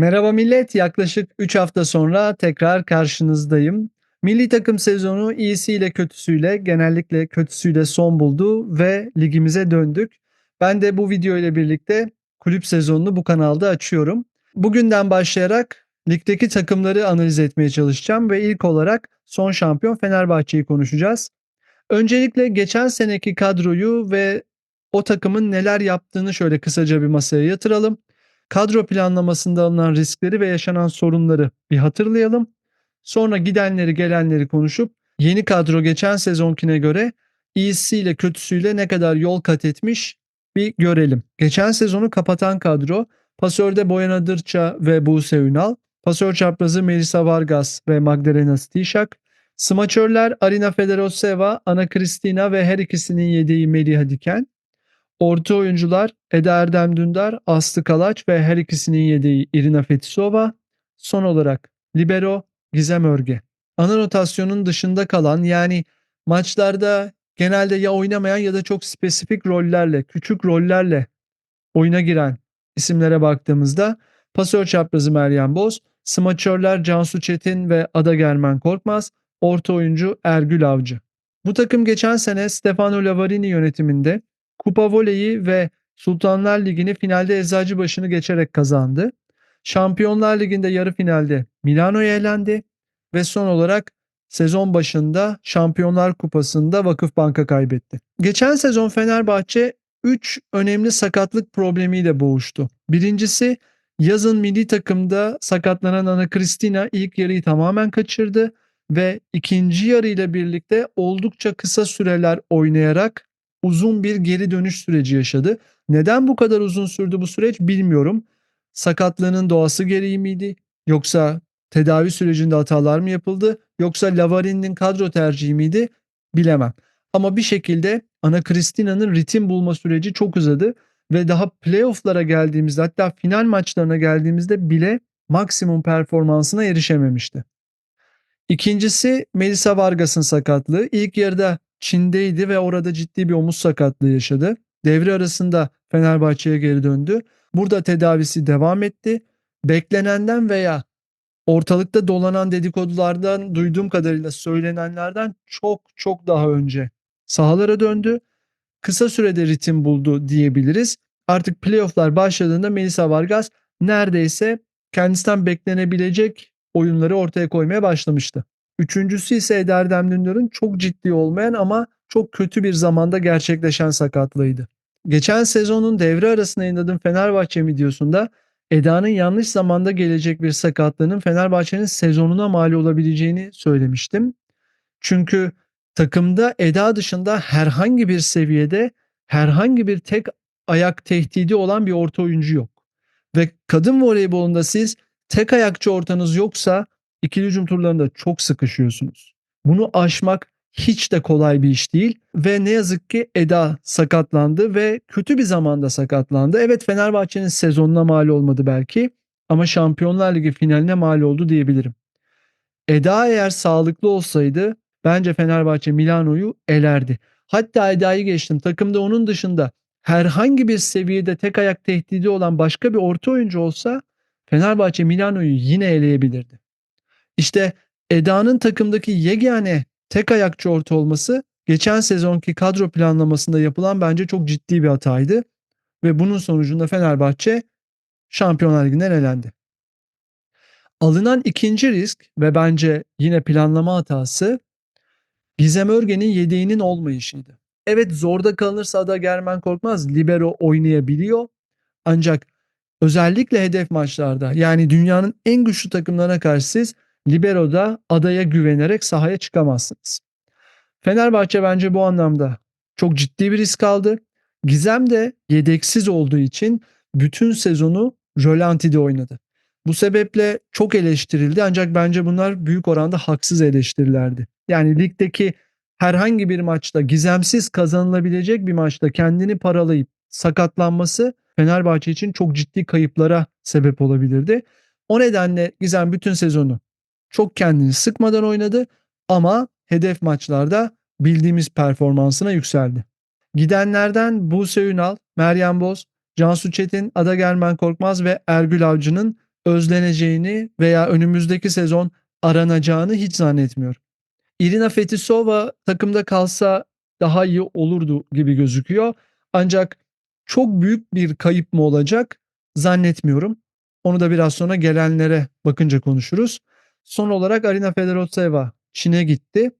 Merhaba millet, yaklaşık 3 hafta sonra tekrar karşınızdayım. Milli takım sezonu iyisiyle kötüsüyle, genellikle kötüsüyle son buldu ve ligimize döndük. Ben de bu video ile birlikte kulüp sezonunu bu kanalda açıyorum. Bugünden başlayarak ligdeki takımları analiz etmeye çalışacağım ve ilk olarak son şampiyon Fenerbahçe'yi konuşacağız. Öncelikle geçen seneki kadroyu ve o takımın neler yaptığını şöyle kısaca bir masaya yatıralım. Kadro planlamasında alınan riskleri ve yaşanan sorunları bir hatırlayalım. Sonra gidenleri gelenleri konuşup yeni kadro geçen sezonkine göre iyisiyle kötüsüyle ne kadar yol kat etmiş bir görelim. Geçen sezonu kapatan kadro pasörde Boyana Dırça ve Buse Ünal, pasör çaprazı Melisa Vargas ve Magdalena Stişak, smaçörler Arina Federoseva, Ana Kristina ve her ikisinin yediği Meliha Diken, Orta oyuncular Eda Erdem Dündar, Aslı Kalaç ve her ikisinin yediği Irina Fetisova. Son olarak Libero Gizem Örge. Ana rotasyonun dışında kalan yani maçlarda genelde ya oynamayan ya da çok spesifik rollerle, küçük rollerle oyuna giren isimlere baktığımızda pasör çaprazı Meryem Boz, smaçörler Cansu Çetin ve Ada Germen Korkmaz, orta oyuncu Ergül Avcı. Bu takım geçen sene Stefano Lavarini yönetiminde Kupa Voleyi ve Sultanlar Ligi'ni finalde Eczacıbaşı'nı geçerek kazandı. Şampiyonlar Ligi'nde yarı finalde Milano'ya elendi ve son olarak sezon başında Şampiyonlar Kupası'nda Vakıfbank'a kaybetti. Geçen sezon Fenerbahçe 3 önemli sakatlık problemiyle boğuştu. Birincisi yazın milli takımda sakatlanan Ana Kristina ilk yarıyı tamamen kaçırdı ve ikinci yarıyla birlikte oldukça kısa süreler oynayarak uzun bir geri dönüş süreci yaşadı. Neden bu kadar uzun sürdü bu süreç bilmiyorum. Sakatlığının doğası gereği miydi? Yoksa tedavi sürecinde hatalar mı yapıldı? Yoksa Lavarin'in kadro tercihi miydi? Bilemem. Ama bir şekilde Ana Kristina'nın ritim bulma süreci çok uzadı ve daha playoff'lara geldiğimizde hatta final maçlarına geldiğimizde bile maksimum performansına erişememişti. İkincisi Melisa Vargas'ın sakatlığı. İlk yarıda Çin'deydi ve orada ciddi bir omuz sakatlığı yaşadı. Devre arasında Fenerbahçe'ye geri döndü. Burada tedavisi devam etti. Beklenenden veya ortalıkta dolanan dedikodulardan duyduğum kadarıyla söylenenlerden çok çok daha önce sahalara döndü. Kısa sürede ritim buldu diyebiliriz. Artık playofflar başladığında Melisa Vargas neredeyse kendisinden beklenebilecek oyunları ortaya koymaya başlamıştı. Üçüncüsü ise Eder Erdem Dündar'ın çok ciddi olmayan ama çok kötü bir zamanda gerçekleşen sakatlığıydı. Geçen sezonun devre arasında yayınladığım Fenerbahçe videosunda Eda'nın yanlış zamanda gelecek bir sakatlığının Fenerbahçe'nin sezonuna mal olabileceğini söylemiştim. Çünkü takımda Eda dışında herhangi bir seviyede herhangi bir tek ayak tehdidi olan bir orta oyuncu yok. Ve kadın voleybolunda siz tek ayakçı ortanız yoksa ikili hücum turlarında çok sıkışıyorsunuz. Bunu aşmak hiç de kolay bir iş değil ve ne yazık ki Eda sakatlandı ve kötü bir zamanda sakatlandı. Evet Fenerbahçe'nin sezonuna mal olmadı belki ama Şampiyonlar Ligi finaline mal oldu diyebilirim. Eda eğer sağlıklı olsaydı bence Fenerbahçe Milano'yu elerdi. Hatta Eda'yı geçtim. Takımda onun dışında herhangi bir seviyede tek ayak tehdidi olan başka bir orta oyuncu olsa Fenerbahçe Milano'yu yine eleyebilirdi. İşte Eda'nın takımdaki yegane tek ayakçı orta olması geçen sezonki kadro planlamasında yapılan bence çok ciddi bir hataydı. Ve bunun sonucunda Fenerbahçe Şampiyonlar Ligi'nden elendi. Alınan ikinci risk ve bence yine planlama hatası Gizem Örgen'in yedeğinin olmayışıydı. Evet zorda kalınırsa da Germen Korkmaz libero oynayabiliyor. Ancak özellikle hedef maçlarda yani dünyanın en güçlü takımlarına karşı siz Libero'da adaya güvenerek sahaya çıkamazsınız. Fenerbahçe bence bu anlamda çok ciddi bir risk aldı. Gizem de yedeksiz olduğu için bütün sezonu Rölanti'de oynadı. Bu sebeple çok eleştirildi ancak bence bunlar büyük oranda haksız eleştirilerdi. Yani ligdeki herhangi bir maçta gizemsiz kazanılabilecek bir maçta kendini paralayıp sakatlanması Fenerbahçe için çok ciddi kayıplara sebep olabilirdi. O nedenle Gizem bütün sezonu çok kendini sıkmadan oynadı ama hedef maçlarda bildiğimiz performansına yükseldi. Gidenlerden Buse Ünal, Meryem Boz, Cansu Çetin, Ada Germen Korkmaz ve Ergül Avcı'nın özleneceğini veya önümüzdeki sezon aranacağını hiç zannetmiyorum. Irina Fetisova takımda kalsa daha iyi olurdu gibi gözüküyor. Ancak çok büyük bir kayıp mı olacak zannetmiyorum. Onu da biraz sonra gelenlere bakınca konuşuruz. Son olarak Arina Fedoroseva Çin'e gitti.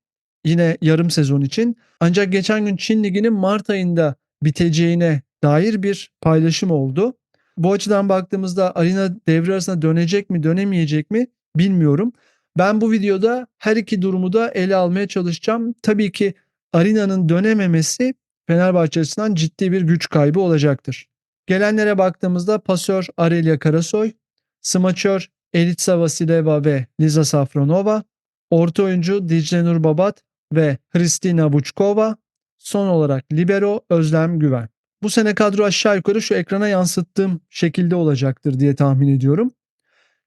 Yine yarım sezon için. Ancak geçen gün Çin Ligi'nin Mart ayında biteceğine dair bir paylaşım oldu. Bu açıdan baktığımızda Arina devre arasında dönecek mi dönemeyecek mi bilmiyorum. Ben bu videoda her iki durumu da ele almaya çalışacağım. Tabii ki Arina'nın dönememesi Fenerbahçe açısından ciddi bir güç kaybı olacaktır. Gelenlere baktığımızda pasör Arelia Karasoy, smaçör Elitsa Vasileva ve Liza Safronova, orta oyuncu Dicle Nur Babat ve Hristina Buçkova, son olarak libero Özlem Güven. Bu sene kadro aşağı yukarı şu ekrana yansıttığım şekilde olacaktır diye tahmin ediyorum.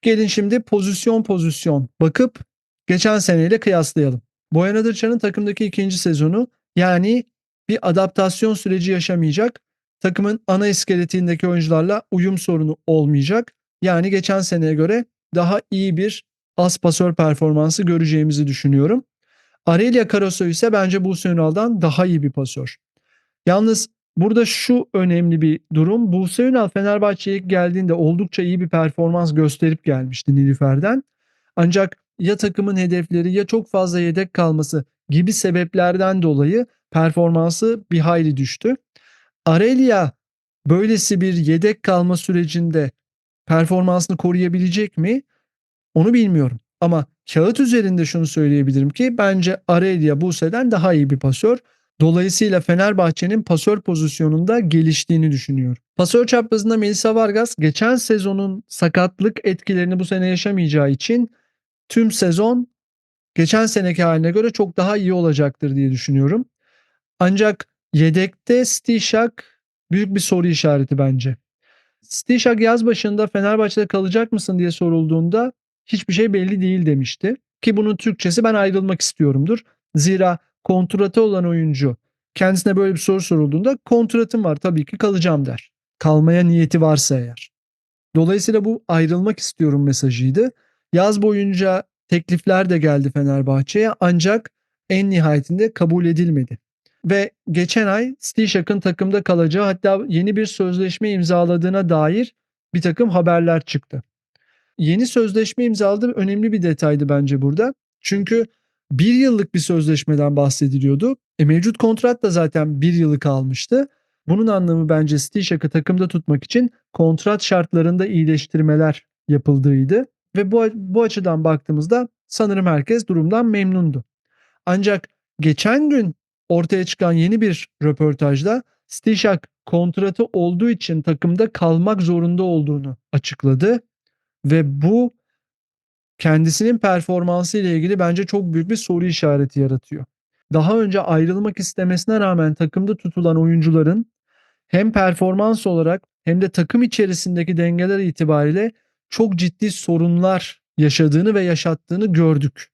Gelin şimdi pozisyon pozisyon bakıp geçen seneyle kıyaslayalım. Boyan Adırçan'ın takımdaki ikinci sezonu yani bir adaptasyon süreci yaşamayacak. Takımın ana iskeletindeki oyuncularla uyum sorunu olmayacak. Yani geçen seneye göre daha iyi bir az pasör performansı göreceğimizi düşünüyorum. Arelia Karasoy ise bence Buse Ünal'dan daha iyi bir pasör. Yalnız burada şu önemli bir durum. Buse Ünal Fenerbahçe'ye geldiğinde oldukça iyi bir performans gösterip gelmişti Nilüfer'den. Ancak ya takımın hedefleri ya çok fazla yedek kalması gibi sebeplerden dolayı performansı bir hayli düştü. Arelia böylesi bir yedek kalma sürecinde performansını koruyabilecek mi? Onu bilmiyorum. Ama kağıt üzerinde şunu söyleyebilirim ki bence Arelia Buse'den daha iyi bir pasör. Dolayısıyla Fenerbahçe'nin pasör pozisyonunda geliştiğini düşünüyorum. Pasör çaprazında Melisa Vargas geçen sezonun sakatlık etkilerini bu sene yaşamayacağı için tüm sezon geçen seneki haline göre çok daha iyi olacaktır diye düşünüyorum. Ancak yedekte Stishak büyük bir soru işareti bence. Stishak yaz başında Fenerbahçe'de kalacak mısın diye sorulduğunda hiçbir şey belli değil demişti. Ki bunun Türkçesi ben ayrılmak istiyorumdur. Zira kontratı olan oyuncu kendisine böyle bir soru sorulduğunda kontratım var tabii ki kalacağım der. Kalmaya niyeti varsa eğer. Dolayısıyla bu ayrılmak istiyorum mesajıydı. Yaz boyunca teklifler de geldi Fenerbahçe'ye ancak en nihayetinde kabul edilmedi. Ve geçen ay Stishak'ın takımda kalacağı hatta yeni bir sözleşme imzaladığına dair bir takım haberler çıktı. Yeni sözleşme imzaladı önemli bir detaydı bence burada. Çünkü bir yıllık bir sözleşmeden bahsediliyordu. E, mevcut kontrat da zaten bir yılı kalmıştı. Bunun anlamı bence Stishak'ı takımda tutmak için kontrat şartlarında iyileştirmeler yapıldığıydı. Ve bu, bu açıdan baktığımızda sanırım herkes durumdan memnundu. Ancak geçen gün ortaya çıkan yeni bir röportajda Stishak kontratı olduğu için takımda kalmak zorunda olduğunu açıkladı. Ve bu kendisinin performansı ile ilgili bence çok büyük bir soru işareti yaratıyor. Daha önce ayrılmak istemesine rağmen takımda tutulan oyuncuların hem performans olarak hem de takım içerisindeki dengeler itibariyle çok ciddi sorunlar yaşadığını ve yaşattığını gördük.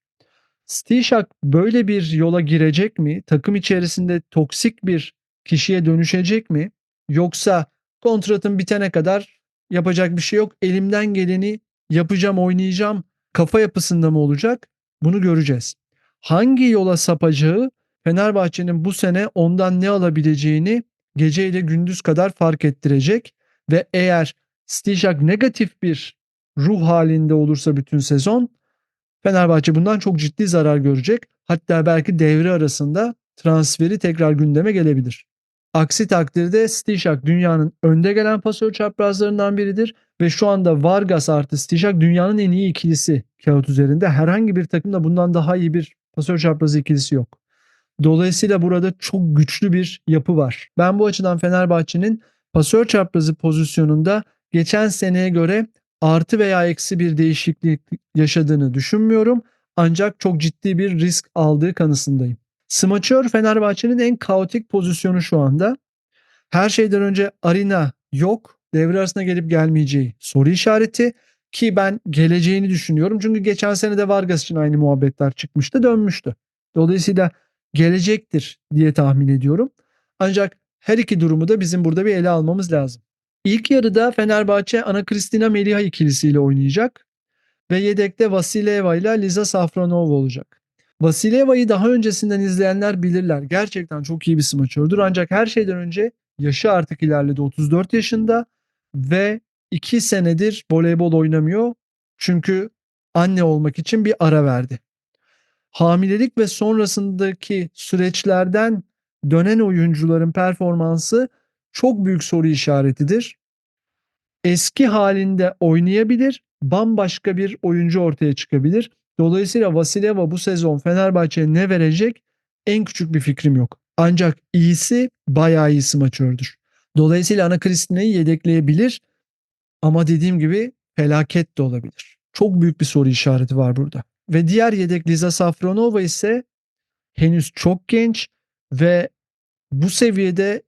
Stishak böyle bir yola girecek mi? Takım içerisinde toksik bir kişiye dönüşecek mi? Yoksa kontratın bitene kadar yapacak bir şey yok. Elimden geleni yapacağım, oynayacağım kafa yapısında mı olacak? Bunu göreceğiz. Hangi yola sapacağı Fenerbahçe'nin bu sene ondan ne alabileceğini gece ile gündüz kadar fark ettirecek ve eğer Stishak negatif bir ruh halinde olursa bütün sezon Fenerbahçe bundan çok ciddi zarar görecek. Hatta belki devre arasında transferi tekrar gündeme gelebilir. Aksi takdirde Stishak dünyanın önde gelen pasör çaprazlarından biridir ve şu anda Vargas artı Stishak dünyanın en iyi ikilisi kağıt üzerinde. Herhangi bir takımda bundan daha iyi bir pasör çaprazı ikilisi yok. Dolayısıyla burada çok güçlü bir yapı var. Ben bu açıdan Fenerbahçe'nin pasör çaprazı pozisyonunda geçen seneye göre artı veya eksi bir değişiklik yaşadığını düşünmüyorum. Ancak çok ciddi bir risk aldığı kanısındayım. Smaçör Fenerbahçe'nin en kaotik pozisyonu şu anda. Her şeyden önce Arina yok. Devre arasına gelip gelmeyeceği soru işareti ki ben geleceğini düşünüyorum. Çünkü geçen sene de Vargas için aynı muhabbetler çıkmıştı, dönmüştü. Dolayısıyla gelecektir diye tahmin ediyorum. Ancak her iki durumu da bizim burada bir ele almamız lazım. İlk yarıda Fenerbahçe Ana Cristina Meliha ikilisiyle oynayacak ve yedekte Vasileva ile Liza Safronova olacak. Vasileva'yı daha öncesinden izleyenler bilirler. Gerçekten çok iyi bir smaçördür ancak her şeyden önce yaşı artık ilerledi. 34 yaşında ve 2 senedir voleybol oynamıyor. Çünkü anne olmak için bir ara verdi. Hamilelik ve sonrasındaki süreçlerden dönen oyuncuların performansı çok büyük soru işaretidir. Eski halinde oynayabilir, bambaşka bir oyuncu ortaya çıkabilir. Dolayısıyla Vasileva bu sezon Fenerbahçe'ye ne verecek en küçük bir fikrim yok. Ancak iyisi bayağı iyi smaçördür. Dolayısıyla Ana Kristina'yı yedekleyebilir ama dediğim gibi felaket de olabilir. Çok büyük bir soru işareti var burada. Ve diğer yedek Liza Safronova ise henüz çok genç ve bu seviyede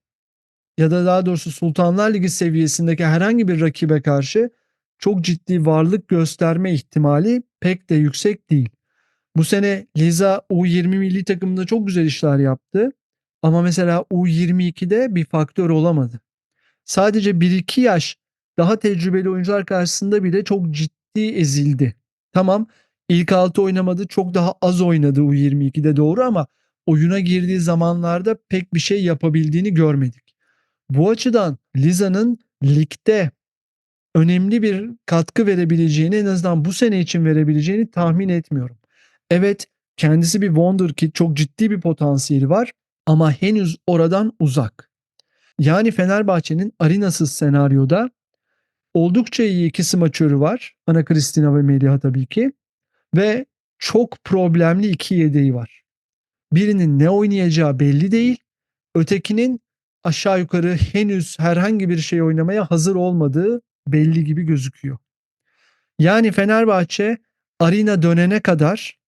ya da daha doğrusu Sultanlar Ligi seviyesindeki herhangi bir rakibe karşı çok ciddi varlık gösterme ihtimali pek de yüksek değil. Bu sene Liza U20 milli takımında çok güzel işler yaptı. Ama mesela U22'de bir faktör olamadı. Sadece 1-2 yaş daha tecrübeli oyuncular karşısında bile çok ciddi ezildi. Tamam ilk 6 oynamadı çok daha az oynadı U22'de doğru ama oyuna girdiği zamanlarda pek bir şey yapabildiğini görmedik. Bu açıdan Liza'nın ligde önemli bir katkı verebileceğini en azından bu sene için verebileceğini tahmin etmiyorum. Evet kendisi bir wonderkid çok ciddi bir potansiyeli var ama henüz oradan uzak. Yani Fenerbahçe'nin arinasız senaryoda oldukça iyi iki smaçörü var. Ana Kristina ve Meliha tabii ki. Ve çok problemli iki yedeği var. Birinin ne oynayacağı belli değil. Ötekinin aşağı yukarı henüz herhangi bir şey oynamaya hazır olmadığı belli gibi gözüküyor. Yani Fenerbahçe Arina dönene kadar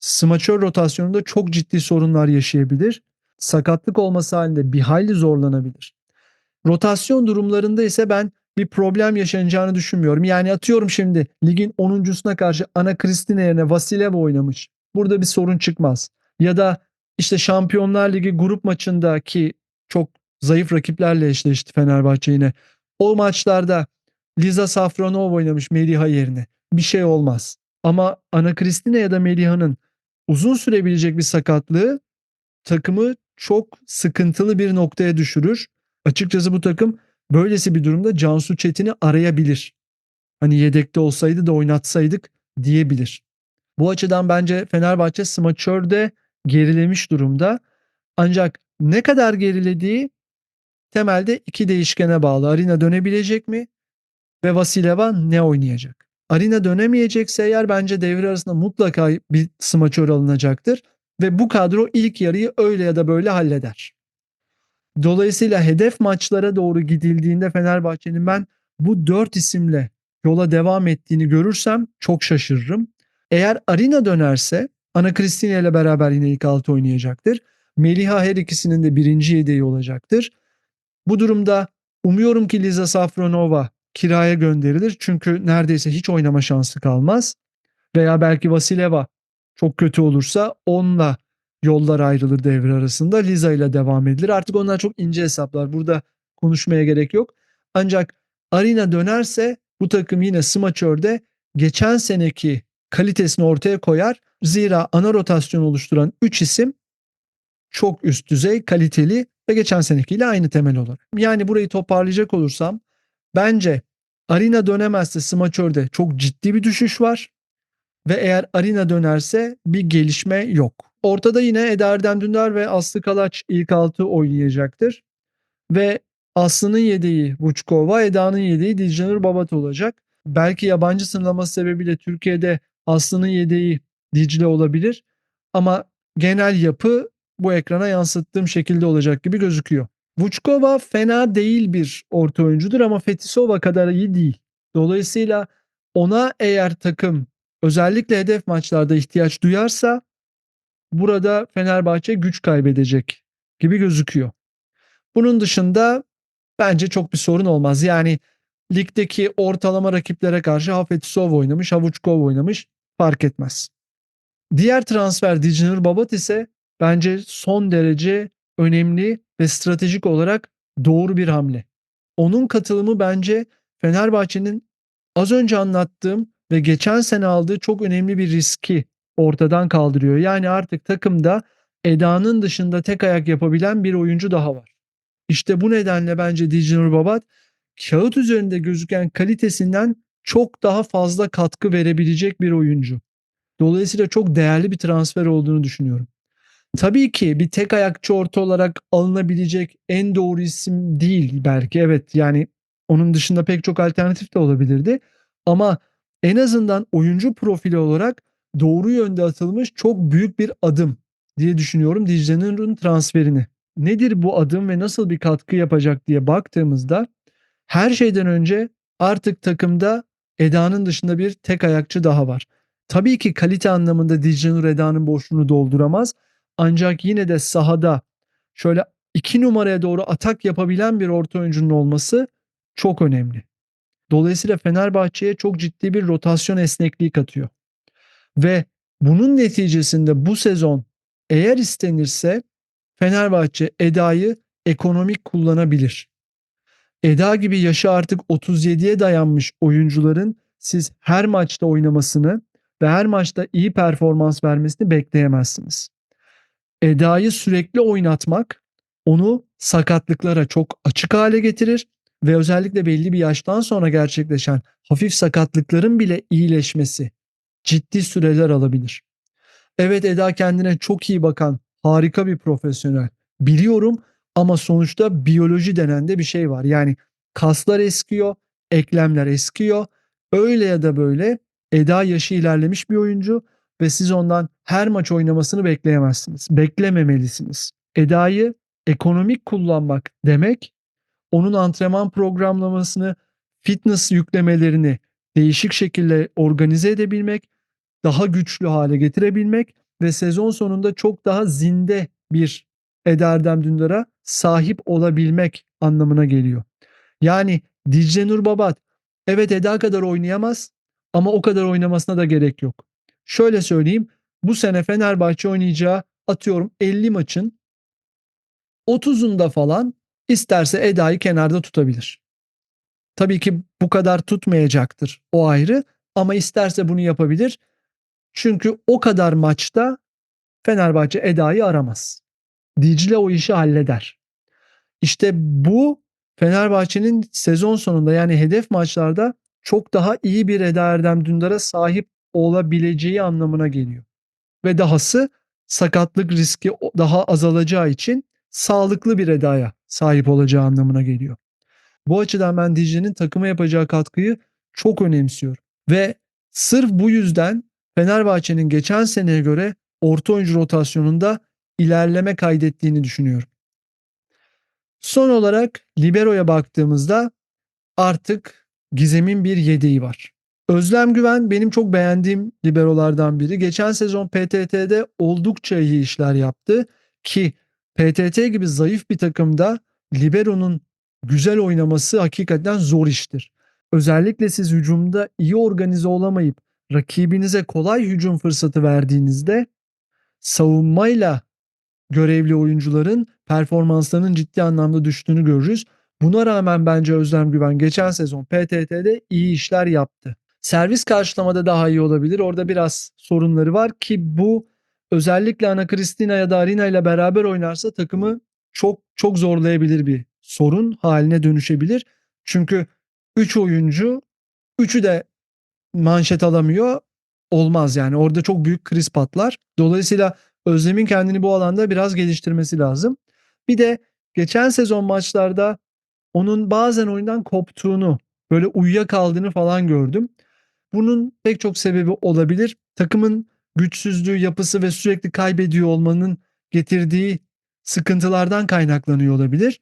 smaçör rotasyonunda çok ciddi sorunlar yaşayabilir. Sakatlık olması halinde bir hayli zorlanabilir. Rotasyon durumlarında ise ben bir problem yaşanacağını düşünmüyorum. Yani atıyorum şimdi ligin 10.suna karşı Ana Kristina yerine Vasileva oynamış. Burada bir sorun çıkmaz. Ya da işte Şampiyonlar Ligi grup maçındaki çok zayıf rakiplerle eşleşti Fenerbahçe yine. O maçlarda Liza Safronova oynamış Meliha yerine. Bir şey olmaz. Ama Ana Kristina ya da Meliha'nın uzun sürebilecek bir sakatlığı takımı çok sıkıntılı bir noktaya düşürür. Açıkçası bu takım böylesi bir durumda Cansu Çetin'i arayabilir. Hani yedekte olsaydı da oynatsaydık diyebilir. Bu açıdan bence Fenerbahçe smaçörde gerilemiş durumda. Ancak ne kadar gerilediği temelde iki değişkene bağlı. Arina dönebilecek mi? Ve Vasileva ne oynayacak? Arina dönemeyecekse eğer bence devre arasında mutlaka bir smaçör alınacaktır. Ve bu kadro ilk yarıyı öyle ya da böyle halleder. Dolayısıyla hedef maçlara doğru gidildiğinde Fenerbahçe'nin ben bu dört isimle yola devam ettiğini görürsem çok şaşırırım. Eğer Arina dönerse Ana Cristina ile beraber yine ilk altı oynayacaktır. Meliha her ikisinin de birinci yedeği olacaktır. Bu durumda umuyorum ki Liza Safronova kiraya gönderilir. Çünkü neredeyse hiç oynama şansı kalmaz. Veya belki Vasileva çok kötü olursa onunla yollar ayrılır devre arasında. Liza ile devam edilir. Artık onlar çok ince hesaplar. Burada konuşmaya gerek yok. Ancak Arina dönerse bu takım yine smaçörde geçen seneki kalitesini ortaya koyar. Zira ana rotasyon oluşturan 3 isim çok üst düzey, kaliteli ve geçen senekiyle aynı temel olarak. Yani burayı toparlayacak olursam bence Arina dönemezse smaçörde çok ciddi bir düşüş var ve eğer Arina dönerse bir gelişme yok. Ortada yine Eda Erdem Dündar ve Aslı Kalaç ilk altı oynayacaktır. Ve Aslı'nın yedeği Vuçkova, Eda'nın yedeği Diclenur Babat olacak. Belki yabancı sınırlaması sebebiyle Türkiye'de Aslı'nın yedeği Dicle olabilir. Ama genel yapı bu ekrana yansıttığım şekilde olacak gibi gözüküyor. Vuçkova fena değil bir orta oyuncudur ama Fetisova kadar iyi değil. Dolayısıyla ona eğer takım özellikle hedef maçlarda ihtiyaç duyarsa burada Fenerbahçe güç kaybedecek gibi gözüküyor. Bunun dışında bence çok bir sorun olmaz. Yani ligdeki ortalama rakiplere karşı Hafetisov oynamış, Havuçkov oynamış fark etmez. Diğer transfer Dicnur Babat ise bence son derece önemli ve stratejik olarak doğru bir hamle. onun katılımı bence Fenerbahçe'nin az önce anlattığım ve geçen sene aldığı çok önemli bir riski ortadan kaldırıyor. Yani artık takımda Eda'nın dışında tek ayak yapabilen bir oyuncu daha var. İşte bu nedenle bence Dijon Babat kağıt üzerinde gözüken kalitesinden çok daha fazla katkı verebilecek bir oyuncu. Dolayısıyla çok değerli bir transfer olduğunu düşünüyorum. Tabii ki bir tek ayakçı orta olarak alınabilecek en doğru isim değil belki. Evet yani onun dışında pek çok alternatif de olabilirdi. Ama en azından oyuncu profili olarak doğru yönde atılmış çok büyük bir adım diye düşünüyorum Dicle'nin transferini. Nedir bu adım ve nasıl bir katkı yapacak diye baktığımızda her şeyden önce artık takımda Eda'nın dışında bir tek ayakçı daha var. Tabii ki kalite anlamında Dicle Eda'nın boşluğunu dolduramaz. Ancak yine de sahada şöyle iki numaraya doğru atak yapabilen bir orta oyuncunun olması çok önemli. Dolayısıyla Fenerbahçe'ye çok ciddi bir rotasyon esnekliği katıyor. Ve bunun neticesinde bu sezon eğer istenirse Fenerbahçe Eda'yı ekonomik kullanabilir. Eda gibi yaşı artık 37'ye dayanmış oyuncuların siz her maçta oynamasını ve her maçta iyi performans vermesini bekleyemezsiniz. Eda'yı sürekli oynatmak onu sakatlıklara çok açık hale getirir ve özellikle belli bir yaştan sonra gerçekleşen hafif sakatlıkların bile iyileşmesi ciddi süreler alabilir. Evet Eda kendine çok iyi bakan harika bir profesyonel. Biliyorum ama sonuçta biyoloji denen de bir şey var. Yani kaslar eskiyor, eklemler eskiyor. Öyle ya da böyle Eda yaşı ilerlemiş bir oyuncu ve siz ondan her maç oynamasını bekleyemezsiniz. Beklememelisiniz. Eda'yı ekonomik kullanmak demek onun antrenman programlamasını, fitness yüklemelerini değişik şekilde organize edebilmek, daha güçlü hale getirebilmek ve sezon sonunda çok daha zinde bir Eda Erdem Dündar'a sahip olabilmek anlamına geliyor. Yani Dicle Nur Babat evet Eda kadar oynayamaz ama o kadar oynamasına da gerek yok. Şöyle söyleyeyim bu sene Fenerbahçe oynayacağı atıyorum 50 maçın 30'unda falan isterse Eda'yı kenarda tutabilir. Tabii ki bu kadar tutmayacaktır o ayrı ama isterse bunu yapabilir. Çünkü o kadar maçta Fenerbahçe Eda'yı aramaz. Dicle o işi halleder. İşte bu Fenerbahçe'nin sezon sonunda yani hedef maçlarda çok daha iyi bir Eda Erdem Dündar'a sahip olabileceği anlamına geliyor. Ve dahası sakatlık riski daha azalacağı için sağlıklı bir Eda'ya sahip olacağı anlamına geliyor. Bu açıdan ben Dicle'nin takıma yapacağı katkıyı çok önemsiyorum. Ve sırf bu yüzden Fenerbahçe'nin geçen seneye göre orta oyuncu rotasyonunda ilerleme kaydettiğini düşünüyorum. Son olarak Libero'ya baktığımızda artık Gizem'in bir yedeği var. Özlem Güven benim çok beğendiğim liberolardan biri. Geçen sezon PTT'de oldukça iyi işler yaptı ki PTT gibi zayıf bir takımda libero'nun güzel oynaması hakikaten zor iştir. Özellikle siz hücumda iyi organize olamayıp rakibinize kolay hücum fırsatı verdiğinizde savunmayla görevli oyuncuların performanslarının ciddi anlamda düştüğünü görürüz. Buna rağmen bence Özlem Güven geçen sezon PTT'de iyi işler yaptı. Servis karşılamada daha iyi olabilir. Orada biraz sorunları var ki bu özellikle Ana Cristina ya da Arina ile beraber oynarsa takımı çok çok zorlayabilir bir sorun haline dönüşebilir. Çünkü 3 oyuncu 3'ü de manşet alamıyor. Olmaz yani. Orada çok büyük kriz patlar. Dolayısıyla Özlem'in kendini bu alanda biraz geliştirmesi lazım. Bir de geçen sezon maçlarda onun bazen oyundan koptuğunu, böyle uyuyakaldığını falan gördüm. Bunun pek çok sebebi olabilir. Takımın güçsüzlüğü, yapısı ve sürekli kaybediyor olmanın getirdiği sıkıntılardan kaynaklanıyor olabilir.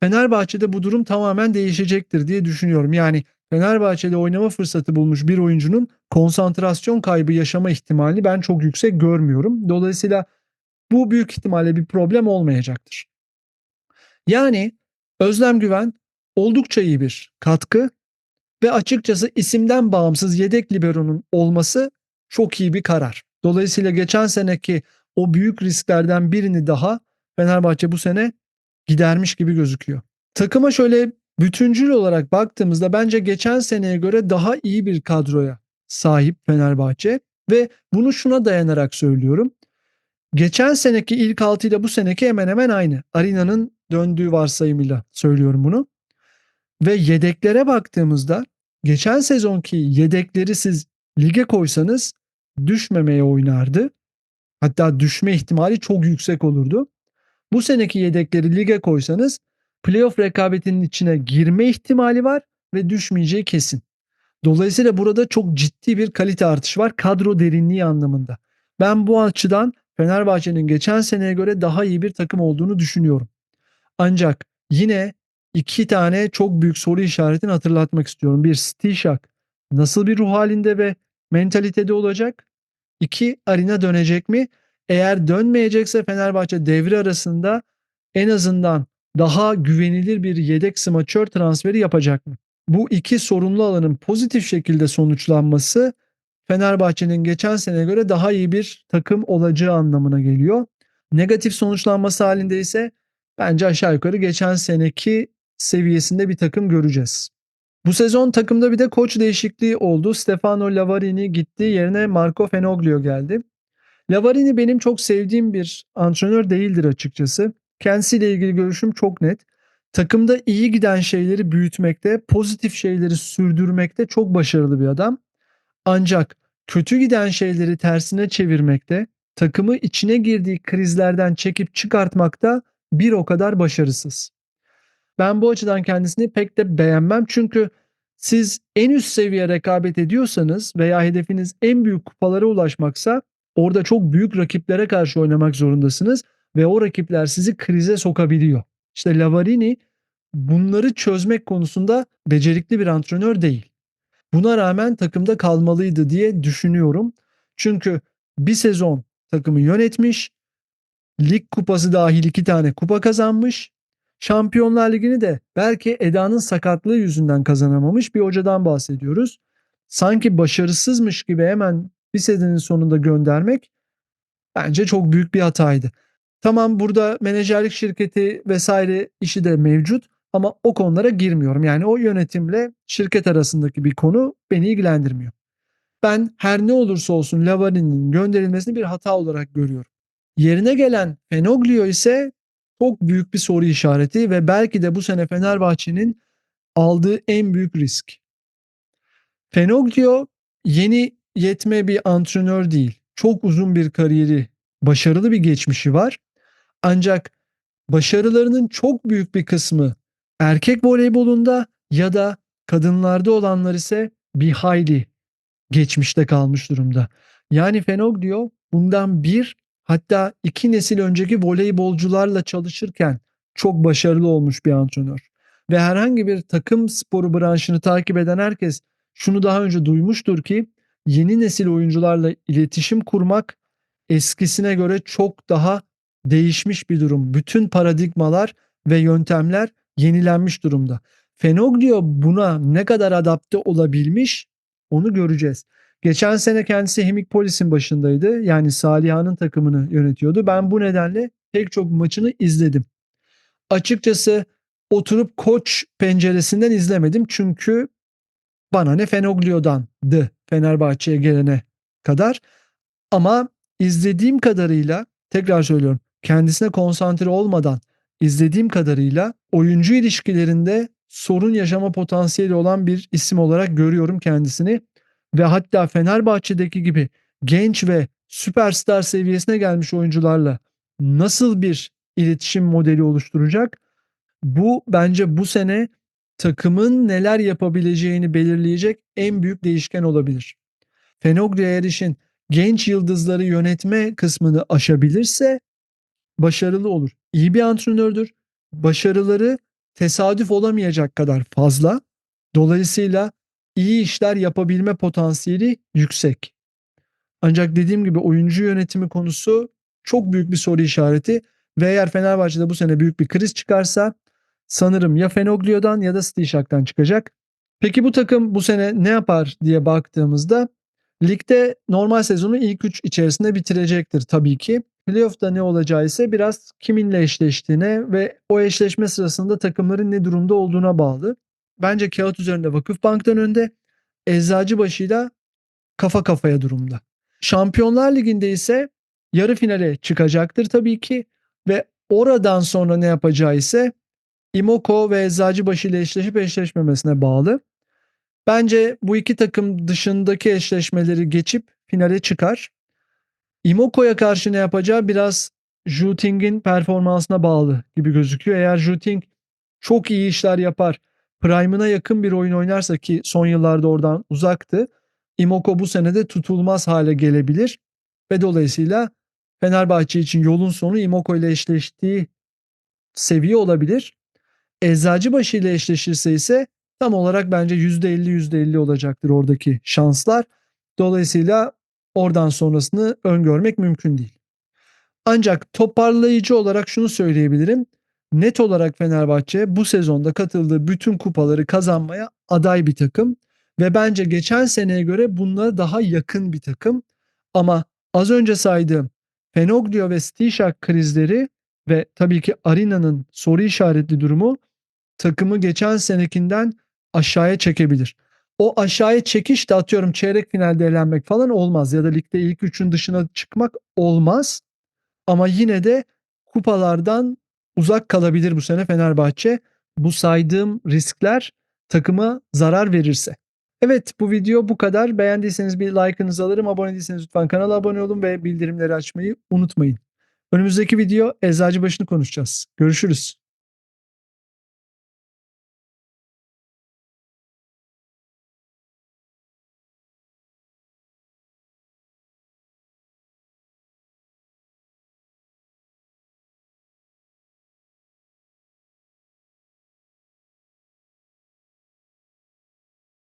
Fenerbahçe'de bu durum tamamen değişecektir diye düşünüyorum. Yani Fenerbahçe'de oynama fırsatı bulmuş bir oyuncunun konsantrasyon kaybı yaşama ihtimali ben çok yüksek görmüyorum. Dolayısıyla bu büyük ihtimalle bir problem olmayacaktır. Yani Özlem Güven oldukça iyi bir katkı ve açıkçası isimden bağımsız yedek libero'nun olması çok iyi bir karar. Dolayısıyla geçen seneki o büyük risklerden birini daha Fenerbahçe bu sene gidermiş gibi gözüküyor. Takıma şöyle Bütüncül olarak baktığımızda bence geçen seneye göre daha iyi bir kadroya sahip Fenerbahçe ve bunu şuna dayanarak söylüyorum. Geçen seneki ilk 6 ile bu seneki hemen hemen aynı. Arina'nın döndüğü varsayımıyla söylüyorum bunu. Ve yedeklere baktığımızda geçen sezonki yedekleri siz lige koysanız düşmemeye oynardı. Hatta düşme ihtimali çok yüksek olurdu. Bu seneki yedekleri lige koysanız playoff rekabetinin içine girme ihtimali var ve düşmeyeceği kesin. Dolayısıyla burada çok ciddi bir kalite artışı var kadro derinliği anlamında. Ben bu açıdan Fenerbahçe'nin geçen seneye göre daha iyi bir takım olduğunu düşünüyorum. Ancak yine iki tane çok büyük soru işaretini hatırlatmak istiyorum. Bir Stishak nasıl bir ruh halinde ve mentalitede olacak? İki Arina dönecek mi? Eğer dönmeyecekse Fenerbahçe devre arasında en azından daha güvenilir bir yedek smaçör transferi yapacak mı? Bu iki sorunlu alanın pozitif şekilde sonuçlanması Fenerbahçe'nin geçen sene göre daha iyi bir takım olacağı anlamına geliyor. Negatif sonuçlanması halinde ise bence aşağı yukarı geçen seneki seviyesinde bir takım göreceğiz. Bu sezon takımda bir de koç değişikliği oldu. Stefano Lavarini gitti yerine Marco Fenoglio geldi. Lavarini benim çok sevdiğim bir antrenör değildir açıkçası. Kendisiyle ilgili görüşüm çok net. Takımda iyi giden şeyleri büyütmekte, pozitif şeyleri sürdürmekte çok başarılı bir adam. Ancak kötü giden şeyleri tersine çevirmekte, takımı içine girdiği krizlerden çekip çıkartmakta bir o kadar başarısız. Ben bu açıdan kendisini pek de beğenmem çünkü siz en üst seviye rekabet ediyorsanız veya hedefiniz en büyük kupalara ulaşmaksa orada çok büyük rakiplere karşı oynamak zorundasınız ve o rakipler sizi krize sokabiliyor. İşte Lavarini bunları çözmek konusunda becerikli bir antrenör değil. Buna rağmen takımda kalmalıydı diye düşünüyorum. Çünkü bir sezon takımı yönetmiş, lig kupası dahil iki tane kupa kazanmış. Şampiyonlar Ligi'ni de belki Eda'nın sakatlığı yüzünden kazanamamış bir hocadan bahsediyoruz. Sanki başarısızmış gibi hemen bir senenin sonunda göndermek bence çok büyük bir hataydı. Tamam burada menajerlik şirketi vesaire işi de mevcut ama o konulara girmiyorum. Yani o yönetimle şirket arasındaki bir konu beni ilgilendirmiyor. Ben her ne olursa olsun Lavani'nin gönderilmesini bir hata olarak görüyorum. Yerine gelen Fenoglio ise çok büyük bir soru işareti ve belki de bu sene Fenerbahçe'nin aldığı en büyük risk. Fenoglio yeni yetme bir antrenör değil. Çok uzun bir kariyeri, başarılı bir geçmişi var. Ancak başarılarının çok büyük bir kısmı erkek voleybolunda ya da kadınlarda olanlar ise bir hayli geçmişte kalmış durumda. Yani Fenoglio bundan bir hatta iki nesil önceki voleybolcularla çalışırken çok başarılı olmuş bir antrenör. Ve herhangi bir takım sporu branşını takip eden herkes şunu daha önce duymuştur ki yeni nesil oyuncularla iletişim kurmak eskisine göre çok daha değişmiş bir durum. Bütün paradigmalar ve yöntemler yenilenmiş durumda. Fenoglio buna ne kadar adapte olabilmiş onu göreceğiz. Geçen sene kendisi Hemikpolis'in başındaydı. Yani Saliha'nın takımını yönetiyordu. Ben bu nedenle pek çok maçını izledim. Açıkçası oturup koç penceresinden izlemedim. Çünkü bana ne Fenoglio'dandı Fenerbahçe'ye gelene kadar. Ama izlediğim kadarıyla tekrar söylüyorum kendisine konsantre olmadan izlediğim kadarıyla oyuncu ilişkilerinde sorun yaşama potansiyeli olan bir isim olarak görüyorum kendisini ve hatta Fenerbahçe'deki gibi genç ve süperstar seviyesine gelmiş oyuncularla nasıl bir iletişim modeli oluşturacak? Bu bence bu sene takımın neler yapabileceğini belirleyecek en büyük değişken olabilir. Fenoglu eğer işin genç yıldızları yönetme kısmını aşabilirse başarılı olur. İyi bir antrenördür. Başarıları tesadüf olamayacak kadar fazla. Dolayısıyla iyi işler yapabilme potansiyeli yüksek. Ancak dediğim gibi oyuncu yönetimi konusu çok büyük bir soru işareti ve eğer Fenerbahçe'de bu sene büyük bir kriz çıkarsa sanırım ya Fenoglio'dan ya da Stishak'tan çıkacak. Peki bu takım bu sene ne yapar diye baktığımızda ligde normal sezonu ilk 3 içerisinde bitirecektir tabii ki. Playoff'ta ne olacağı ise biraz kiminle eşleştiğine ve o eşleşme sırasında takımların ne durumda olduğuna bağlı. Bence kağıt üzerinde Vakıfbank'tan önde, Eczacıbaşı'yla kafa kafaya durumda. Şampiyonlar Ligi'nde ise yarı finale çıkacaktır tabii ki ve oradan sonra ne yapacağı ise Imoko ve Eczacıbaşı ile eşleşip eşleşmemesine bağlı. Bence bu iki takım dışındaki eşleşmeleri geçip finale çıkar. Imoko'ya karşı ne yapacağı biraz Juting'in performansına bağlı gibi gözüküyor. Eğer Juting çok iyi işler yapar, prime'ına yakın bir oyun oynarsa ki son yıllarda oradan uzaktı. Imoko bu senede tutulmaz hale gelebilir ve dolayısıyla Fenerbahçe için yolun sonu Imoko ile eşleştiği seviye olabilir. Eczacıbaşı ile eşleşirse ise tam olarak bence %50 %50 olacaktır oradaki şanslar. Dolayısıyla oradan sonrasını öngörmek mümkün değil. Ancak toparlayıcı olarak şunu söyleyebilirim. Net olarak Fenerbahçe bu sezonda katıldığı bütün kupaları kazanmaya aday bir takım ve bence geçen seneye göre bunlara daha yakın bir takım. Ama az önce saydığım Fenoglio ve Stishak krizleri ve tabii ki Arina'nın soru işaretli durumu takımı geçen senekinden aşağıya çekebilir. O aşağıya çekiş de atıyorum çeyrek finalde elenmek falan olmaz ya da ligde ilk üçün dışına çıkmak olmaz. Ama yine de kupalardan uzak kalabilir bu sene Fenerbahçe. Bu saydığım riskler takıma zarar verirse. Evet bu video bu kadar. Beğendiyseniz bir like'ınızı alırım. Abone değilseniz lütfen kanala abone olun ve bildirimleri açmayı unutmayın. Önümüzdeki video Eczacıbaşı'nı konuşacağız. Görüşürüz.